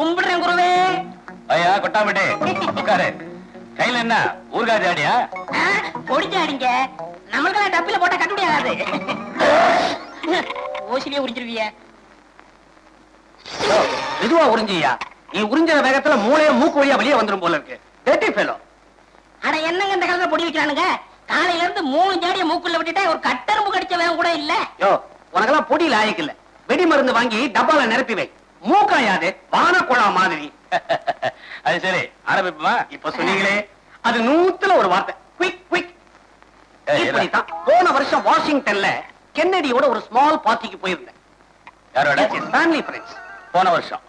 கும்பிடுறேன் குருவே. ஐயா கொட்டாமட்டி உட்காரு. கையில என்ன ஊர்காய் ஜாடியா? பொடிச்சாடிங்க நம்மளுக்கெல்லாம் டப்பில போட்டா கட்ட முடியாது ஓசிலியே உறிஞ்சிருவிய. மெதுவா உறிஞ்சியா? நீ உறிஞ்ச வேகத்துல மூளைய மூக்கு வழியா வெளியே வந்துரும் போல இருக்கு. டேட்டி ஃபெலோ அட என்னங்க இந்த காலத்துல பொடி வைக்கிறானுங்க? காலையில இருந்து மூணு ஜாடிய மூக்குள்ள விட்டுட்டா ஒரு கட்டெரும்பு கடிச்ச வேகம் கூட இல்ல. யோ உனக்கெல்லாம் பொடி லாயக்கு இல்ல. வெடி மருந்து வாங்கி டப்பால நிரப்பி வை. மூக்காயாது வானக்குழா மாதிரி. அது சரி ஆரம்பிப்புமா? இப்ப சொன்னீங்களே அது நூத்துல ஒரு வார்த்தை. Quick quick. இப்படித்தான் போன வருஷம் வாஷிங்டன்ல கென்னடியோட ஒரு ஸ்மால் பார்ட்டிக்கு போயிருந்தேன். யாரோட? ஃபேமிலி ஃப்ரெண்ட்ஸ் போன வருஷம்.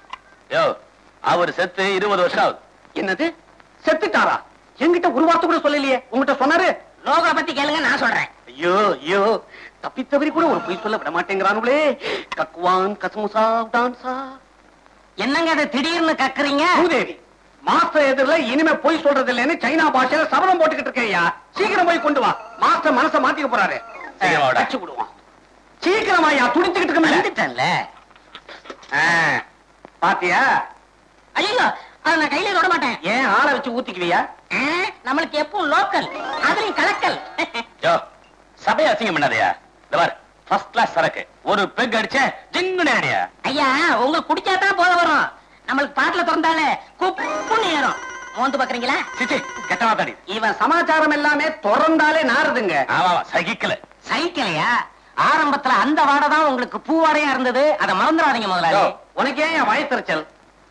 யோ அவர் செத்து இருபது வருஷம் ஆகுது. என்னது? செத்துட்டாரா? என்கிட்ட ஒரு வார்த்தை கூட சொல்லலையே. உங்ககிட்ட சொன்னாரு லோகா பத்தி கேளுங்க நான் சொல்றேன். ஐயோ ஐயோ தப்பித்தவரி கூட ஒரு பொய் சொல்ல விட மாட்டேங்கிறானுங்களே கக்குவான் கசமுசா டான்ஸா என்னங்க அது திடீர்னு கக்குறீங்க? பூதேவி மாஸ்டர் எதிரில இனிமே பொய் சொல்றது இல்லைன்னு சைனா பாஷையில சபதம் போட்டுக்கிட்டு இருக்கேயா சீக்கிரம் போய் கொண்டு வா. மாஸ்டர் மனச மாத்திக்க போறாரு. சீக்கிரம் வாடா. வச்சு விடுவான். சீக்கிரம் ஐயா துடிச்சுக்கிட்டு இருக்கல வந்துட்டேன்ல. பாத்தியா? ஐயோ அதை நான் கையில தொட மாட்டேன். ஏன் ஆளை வச்சு ஊத்திக்குவியா? ஆ, நம்மளுக்கு எப்பவும் லோக்கல் அதுலயும் கலக்கல் யோ சபையை அசிங்கம் பண்ணாதயா? இந்த பாரு ஃபர்ஸ்ட் கிளாஸ் சரக்கு. ஒரு பெக் அடிச்ச ஜிங்கு நேரடியா ஐயா உங்களுக்கு குடிச்சாதான் போத வரும். நம்மளுக்கு பாட்டில திறந்தாலே குப்புன்னு ஏறும். மோந்து பாக்குறீங்களா? சிச்சி கெட்டவா தடி. இவன் சமாச்சாரம் எல்லாமே திறந்தாலே நாறுதுங்க. ஆமா சகிக்கல. சைக்கிளையா ஆரம்பத்துல அந்த வாடை தான் உங்களுக்கு பூவாடையா இருந்தது. அதை மறந்துடாதீங்க முதலாளி. உனக்கு என் வயத்தறிச்சல்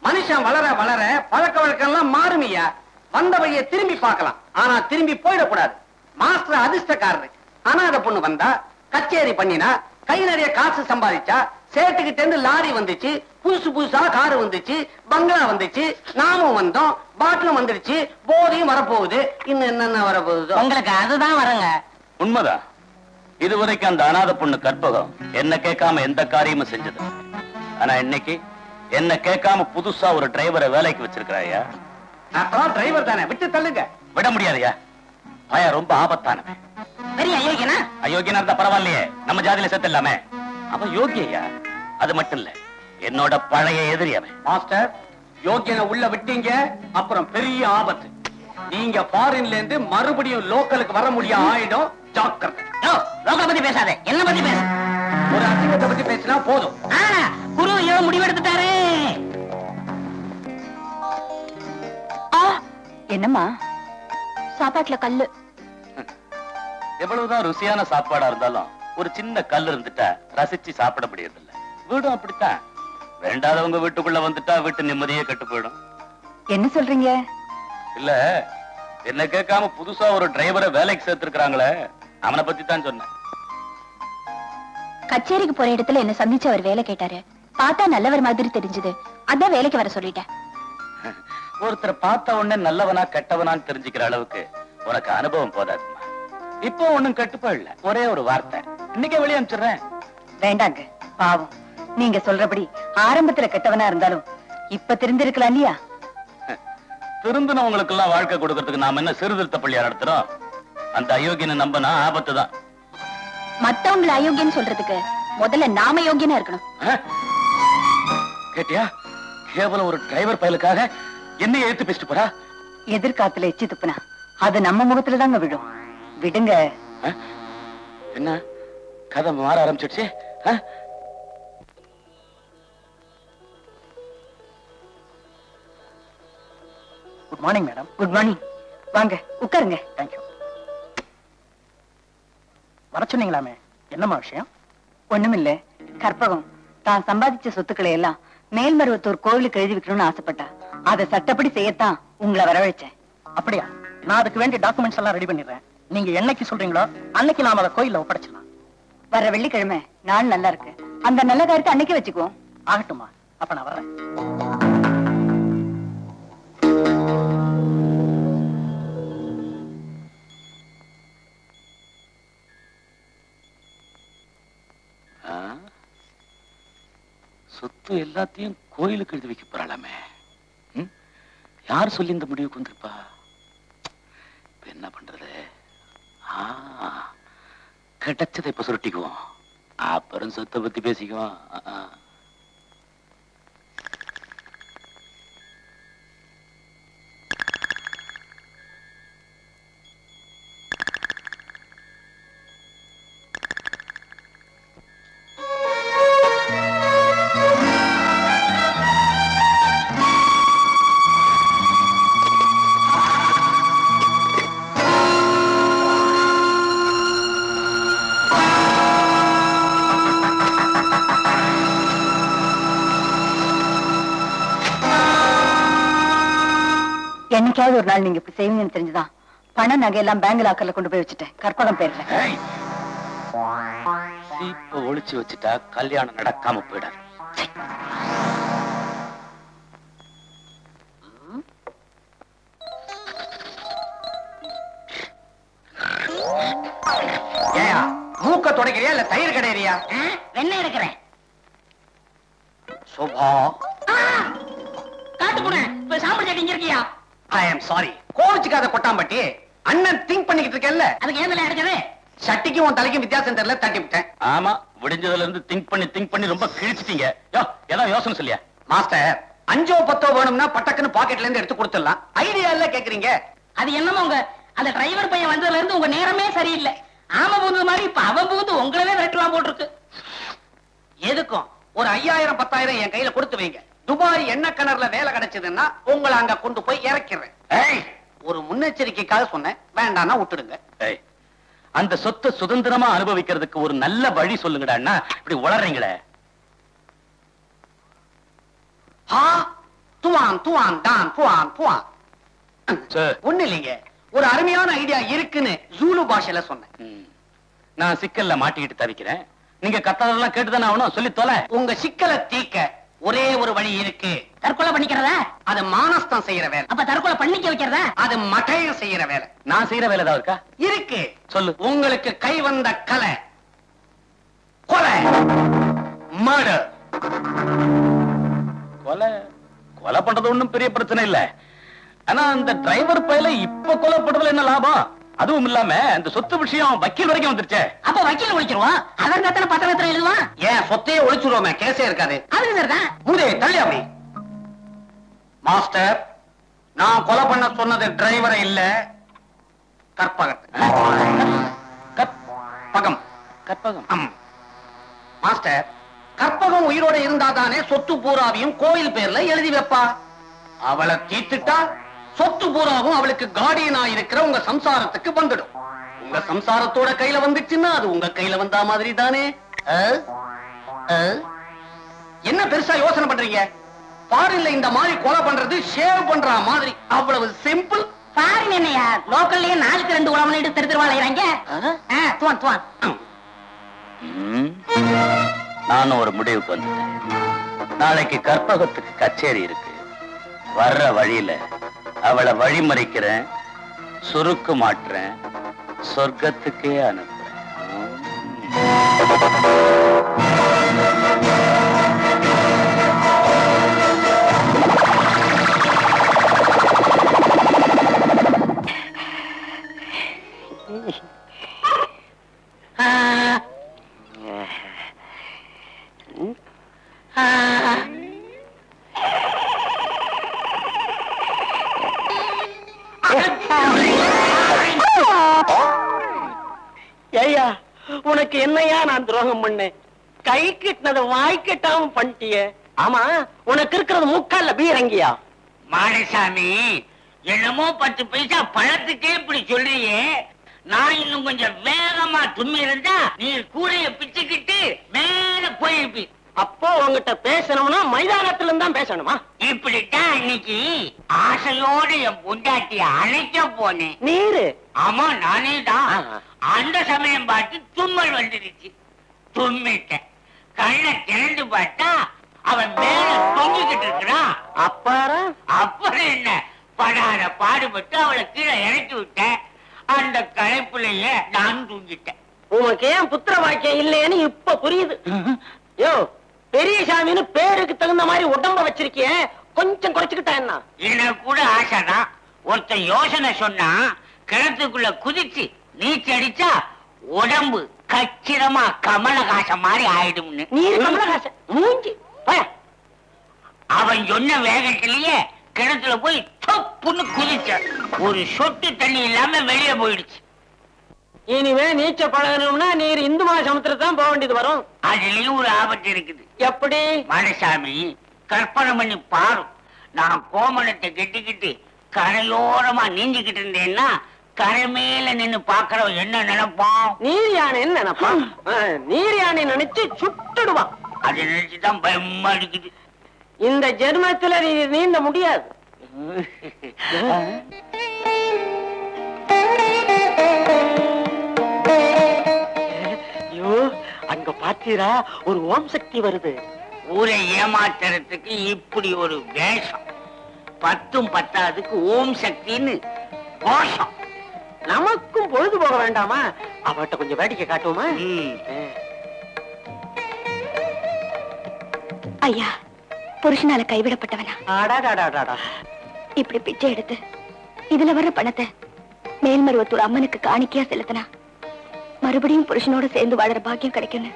மனுஷன் வளர வளர பழக்க வழக்கம் எல்லாம் மாறுமியா வந்த வழியை திரும்பி பார்க்கலாம். ஆனா திரும்பி போயிடக்கூடாது. மாஸ்டர் அதிர்ஷ்டக்காரரு. ஆனா அந்த பொண்ணு வந்தா கச்சேரி பண்ணினா கை நிறைய காசு சம்பாதிச்சா சேட்டுக்கிட்ட இருந்து லாரி வந்துச்சு புதுசு புதுசா காரு வந்துச்சு பங்களா வந்துச்சு நாமும் வந்தோம் பாட்டிலும் வந்துடுச்சு போதையும் வரப்போகுது. இன்னும் என்னென்ன வரப்போகுதோ. உங்களுக்கு அதுதான் வரங்க. உண்மைதான் இதுவரைக்கும் அந்த அனாதை பொண்ணு கற்பகம் என்ன கேட்காம எந்த காரியமும் செஞ்சது? ஆனா இன்னைக்கு என்ன கேட்காம புதுசா ஒரு டிரைவரை வேலைக்கு வச்சிருக்கிறாயா? அப்புறம் டிரைவர் தானே? விட்டு தள்ளுங்க. விட முடியாதயா பையன் ரொம்ப ஆபத்தானவன். பெரிய அயோக்கியனா? அயோக்கியனா இருந்தா பரவாயில்லையே. நம்ம ஜாதியில செத்து இல்லாம. அவன் யோகியா அது மட்டும் இல்ல. என்னோட பழைய எதிரி அவன். மாஸ்டர் யோகியனை உள்ள விட்டீங்க. அப்புறம் பெரிய ஆபத்து. நீங்க ஃபாரின்ல இருந்து மறுபடியும் லோக்கலுக்கு வர முடியும் ஆயிடும். ஜாக்கிரதை. யோ லோகா பத்தி பேசாத. என்ன பத்தி பேசு. ஒரு அசிங்கத்தை பத்தி பேசினா போதும். குரு ஏதோ முடிவெடுத்துட்டாரு. என்னம்மா? சாப்பாட்டுல கல்லு. எவ்வளவுதான் ருசியான சாப்பாடா இருந்தாலும் ஒரு சின்ன கல் இருந்துட்டா ரசிச்சு சாப்பிட முடியறதில்ல. வீடும் அப்படித்தான். வேண்டாதவங்க வீட்டுக்குள்ள வந்துட்டா வீட்டு நிம்மதியே கெட்டு போயிடும். என்ன சொல்றீங்க? இல்ல என்ன கேட்காம புதுசா ஒரு டிரைவரை வேலைக்கு சேர்த்திருக்கிறாங்களே அவனை பத்தி தான் சொன்னேன். கச்சேரிக்கு போற இடத்துல என்ன சந்திச்சு அவர் வேலை கேட்டாரு. பார்த்தா நல்லவர் மாதிரி தெரிஞ்சது. அதான் வேலைக்கு வர சொல்லிட்டேன். ஒருத்தரை பார்த்த உடனே நல்லவனா கெட்டவனான்னு தெரிஞ்சுக்கிற அளவுக்கு உனக்கு அனுபவம் போதாதுமா இப்போ ஒண்ணும் கட்டுப்பாடல ஒரே ஒரு வார்த்தை. இன்னைக்கே வெளியே அனுப்பிச்சிடுறேன். வேண்டாங்க. பாவம். நீங்க சொல்றபடி ஆரம்பத்துல கெட்டவனா இருந்தாலும் இப்ப தெரிஞ்சிருக்கலாம் இல்லையா? திருந்தினவங்களுக்கு எல்லாம் வாழ்க்கை கொடுக்கறதுக்கு நாம என்ன சீர்திருத்த பள்ளியா நடத்துறோம்? அந்த அயோக்கியனை நம்பினா ஆபத்து தான். மத்தவங்களை அயோக்கியன்னு சொல்றதுக்கு முதல்ல நாம யோக்கியனா இருக்கணும். கேட்டியா? கேவலம் ஒரு டிரைவர் பயலுக்காக என்ன எடுத்து பேசிட்டு போறா? எதிர்காத்துல எச்சி துப்புனா அது நம்ம முகத்துல தாங்க விழும். விடுங்க? என்ன? கதை மாற ஆரம்பிச்சிடுச்சு? Good morning madam good morning வாங்க உட்காருங்க. தேங்க்யூ வர சொன்னீங்களாமே என்னம்மா விஷயம்? ஒண்ணுமில்ல. கற்பகம். தான் சம்பாதிச்ச சொத்துக்களை எல்லாம் மேல்மருவத்தூர் கோவிலுக்கு எழுதி வைக்கணும்னு ஆசைப்பட்டா. அதை சட்டப்படி செய்யத்தான் உங்களை வரவழைச்சேன். அப்படியா? நான் அதுக்கு வேண்டிய டாக்குமெண்ட்ஸ் எல்லாம் ரெடி பண்ணிடுறேன். நீங்க என்னைக்கு சொல்றீங்களோ அன்னைக்கு நாம அதை கோயில ஒப்படைச்சிடலாம். வர வெள்ளிக்கிழமை நாள் நல்லா இருக்கு. அந்த நல்ல காரியத்தை அன்னைக்கு வச்சுக்குவோம். ஆகட்டுமா அப்ப நான் வர்றேன் சொத்து எல்லாத்தையும் கோயிலுக்கு எழுதி வைக்க போறாளாமே. யார் சொல்லி இந்த முடிவுக்கு வந்திருப்பா? இப்ப என்ன பண்றது? கிடைச்சதை இப்ப சுருட்டிக்குவோம். அப்புறம் சொத்தை பத்தி பேசிக்குவோம். என்னைக்காவது ஒரு நாள் நீங்க இப்படி செய்வீங்கன்னு தெரிஞ்சுதான் பண நகையெல்லாம் பேங்க் லாக்கர்ல கொண்டு போய் வச்சுட்டேன். கற்பகம் பேர்ல! சீப்ப ஒளிச்சு வச்சுட்டா கல்யாணம் நடக்காம போயிடாது. ஏயா மூக்க துடைக்கிறியா இல்ல தயிர் கடையிறியா? ஆ, வெண்ணெய் இருக்கிறேன் சுபா. காட்டு போன இப்ப சாம்பிள் சட்டி இங்க இருக்கியா? ஐ எம் சாரி கோவிச்சுக்காத கொட்டாம்பட்டி அண்ணன் திங்க் பண்ணிக்கிட்டு இருக்கேன்ல. அதுக்கு ஏன் அடிச்சது சட்டிக்கும் உன் தலைக்கும் வித்தியாசம் தெரியல தட்டி விட்டேன் ஆமா விடிஞ்சதுல இருந்து திங்க் பண்ணி திங்க் பண்ணி ரொம்ப கிழிச்சிட்டீங்க. யோ ஏதாவது யோசனை சொல்லியா? மாஸ்டர் அஞ்சோ பத்தோ வேணும்னா பட்டக்குன்னு பாக்கெட்ல இருந்து எடுத்து கொடுத்துடலாம். ஐடியா இல்ல கேக்குறீங்க. அது என்னமோ உங்க அந்த டிரைவர் பையன் வந்ததுல இருந்து உங்க நேரமே சரியில்லை. ஆமா புகுந்தது மாதிரி இப்ப அவன் புகுந்து உங்களவே விரட்டுவான் போட்டிருக்கு. எதுக்கும்? ஒரு ஐயாயிரம் பத்தாயிரம் என் கையில கொடுத்து வைங்க. துபாய் எண்ணெய் கிணறுல வேலை கிடைச்சதுன்னா உங்களை அங்க கொண்டு போய் இறக்கிறேன். ஒரு முன்னெச்சரிக்கைக்காக சொன்னேன். வேண்டாம்னா விட்டுடுங்க. அந்த சொத்தை சுதந்திரமா அனுபவிக்கிறதுக்கு ஒரு நல்ல வழி சொல்லுங்கடா இப்படி உளறீங்களே. துவான் துவான் தான் புவான் புவான். சரி. ஒண்ணு இல்லைங்க. ஒரு அருமையான ஐடியா இருக்குன்னு ஜூலு பாஷையில சொன்னேன். நான் சிக்கல்ல மாட்டிக்கிட்டு தவிக்கிறேன். நீங்க கத்தாதெல்லாம் கேட்டுதானே ஆகணும்? சொல்லி தொலை. உங்க சிக்கலை தீக்க ஒரே ஒரு வழி இருக்கு. தற்கொலை பண்ணிக்கிறதா? அது மானஸ்தம் செய்யற வேலை. அப்ப தற்கொலை பண்ணிக்க வைக்கிறதா? அது மட்டையம் செய்யற வேலை. நான் செய்யற வேலை ஏதாவது இருக்கா? இருக்கு. சொல்லு. உங்களுக்கு கை வந்த கலை. கொலை. மர்டர். கொலை. கொலை பண்றது ஒண்ணும் பெரிய பிரச்சனை இல்ல. ஆனா அந்த டிரைவர் பையில இப்ப கொலை பண்றதுல என்ன லாபம்? அதுவும் இல்லாம அந்த சொத்து விஷயம் வக்கீல் வரைக்கும் வந்துருச்சே. அப்ப வக்கீல் ஒழிச்சிருவான்? அவர் எத்தனை பத்திரத்துல எழுதுவான்? ஏன் சொத்தையே ஒழிச்சுருவோமே கேஸே இருக்காது. சரிதான் மூதே தள்ளி அப்படி மாஸ்டர் நான் கொலை பண்ண சொன்னது டிரைவரை இல்ல கற்பகத்தை. கற்- பகம் கற்பகம். அம். மாஸ்டர் கற்பகம் உயிரோட இருந்தாதானே சொத்து பூராவையும் கோயில் பேர்ல எழுதி வைப்பா? அவளை தீத்துட்டா சொத்து பூராவும் அவளுக்கு கார்டியனா இருக்கிற உங்க சம்சாரத்துக்கு வந்துடும். உங்க சம்சாரத்தோட கையில வந்துச்சுன்னா அது உங்க கையில வந்தா மாதிரி தானே? என்ன பெருசா யோசனை பண்றீங்க? ஃபாரின்ல இந்த மாதிரி கொலை பண்றது ஷேவ் பண்ற மாதிரி. அவ்வளவு சிம்பிள். பாருங்க என்னையா? லோக்கல்லயே நாளுக்கு ரெண்டு உழவனிட்டு தெரு தெருவா அலையறாங்க துவான் துவான். நானும் ஒரு முடிவுக்கு வந்துட்டேன். நாளைக்கு கற்பகத்துக்கு கச்சேரி இருக்கு. வர்ற வழியில அவளை வழிமறிக்கிறேன் சுருக்கு மாட்டுறேன் சொர்க்கத்துக்கே அனுப்புறேன். உனக்கு என்னையா நான் துரோகம் பண்ணேன் கை கிட்டினதை வாய் கிட்டாம பண்ணிட்டிய. ஆமா உனக்கு இருக்கிறது முக்கால பீரங்கியா? மாடசாமி என்னமோ பத்து பைசா பழத்துக்கே இப்படி சொல்றியே நான் இன்னும் கொஞ்சம் வேகமா தும்மி இருந்தா நீ கூடைய பிச்சுக்கிட்டு மேல போயிருப்பீ அப்போ உன்கிட்ட பேசணும்னா மைதானத்துல தான் பேசணுமா? இப்படித்தான் அன்னைக்கு ஆசையோட என் பொண்டாட்டிய அழைக்க போனேன். நீரு. ஆமா நானே தான். ஆ. அந்த சமயம் பார்த்து தும்மல் வந்துடுச்சு தும்மிட்டேன். கண்ணை திறந்து பார்த்தா அவன் மேல தொங்கிக்கிட்டு இருக்கிறான். அப்பாரா? அப்புறம் என்ன? படாத பாடுபட்டு அவளை கீழே இறக்கி விட்டேன். அந்த களைப்புலயே நான் தூங்கிட்டேன். உனக்கு ஏன் புத்திர வாக்கியம் இல்லையேன்னு இப்ப புரியுது. யோ பெரிய சாமின்னு பேருக்கு தகுந்த மாதிரி உடம்ப வச்சிருக்கிய கொஞ்சம் குறைச்சுக்கிட்டா என்ன? எனக்கு கூட ஆசைதான் ஒருத்தன் யோசனை சொன்னா கிணத்துக்குள்ள குதிச்சு நீச்சல் அடிச்சா உடம்பு கச்சிதமா கமலஹாசன் மாதிரி ஆயிடும்னு. நீர் கமலஹாசன். மூஞ்சி. அவன் சொன்ன வேகத்திலேயே கிணத்துல போய் தொப்புன்னு குதிச்ச ஒரு சொட்டு தண்ணி இல்லாம வெளியே போயிடுச்சு. இனிமே நீச்ச பழகணும்னா நீர் இந்து மகாசமுத்திரத்தான் தான் போக வேண்டியது வரும். அதுலயும் ஒரு ஆபத்து இருக்குது. எப்படி? மனசாமி கற்பனை பண்ணி பாரு. நான் கோமணத்தை கட்டிக்கிட்டு கரையோரமா நீந்திக்கிட்டு இருந்தேன்னா கரை மேல நின்னு பாக்குறவன் என்ன நினைப்பான்? நீர் யானைன்னு நினைப்பான்? நீர் யானை நினைச்சு சுட்டுடுவான். அதை நினைச்சுதான் பயமா இருக்குது. இந்த ஜென்மத்துல நீ நீந்த முடியாது. பாத்தீரா ஒரு ஓம் சக்தி வருது. ஊரை ஏமாத்துறதுக்கு இப்படி ஒரு வேஷம். பத்தும் பத்தாதுக்கு ஓம் சக்தின்னு கோஷம். நமக்கும் பொழுது போக வேண்டாமா? அவட்ட கொஞ்சம் வேடிக்கை காட்டுவோமா. ஐயா புருஷனால கைவிடப்பட்டவனா? அடாடாடாடாடா. இப்படி பிச்சை எடுத்து இதுல வர்ற பணத்தை மேல்மருவத்தூர் அம்மனுக்கு காணிக்கையா செலுத்தினா மறுபடியும் புருஷனோட சேர்ந்து வாழற பாக்கியம் கிடைக்கும்னு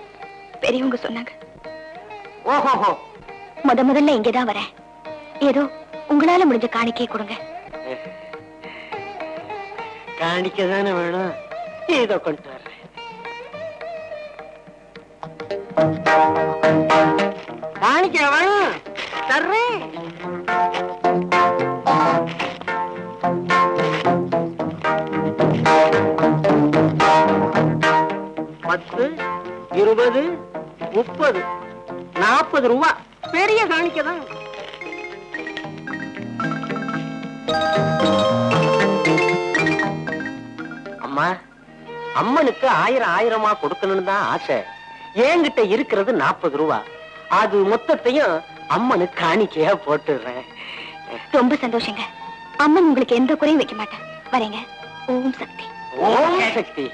பெரியவங்க சொன்னாங்க. ஓஹோஹோ. முத முதல்ல இங்கதான் வரேன். ஏதோ உங்களால முடிஞ்ச காணிக்கையை கொடுங்க. காணிக்க தானே வேணும்? இதோ கொண்டு வர்றேன். காணிக்க வேணும்? தர்றேன். பத்து இருபது முப்பது நாற்பது ரூபா. பெரிய காணிக்க தான். அம்மா அம்மனுக்கு ஆயிரம் ஆயிரமா கொடுக்கணும்னு தான் ஆசை. என்கிட்ட இருக்கிறது நாற்பது ரூபா. அது மொத்தத்தையும் அம்மனுக்கு காணிக்கையா போட்டுடுறேன். ரொம்ப சந்தோஷங்க. அம்மன் உங்களுக்கு எந்த குறையும் வைக்க மாட்டேன். வரேங்க. ஓம் சக்தி. ஓம் சக்தி.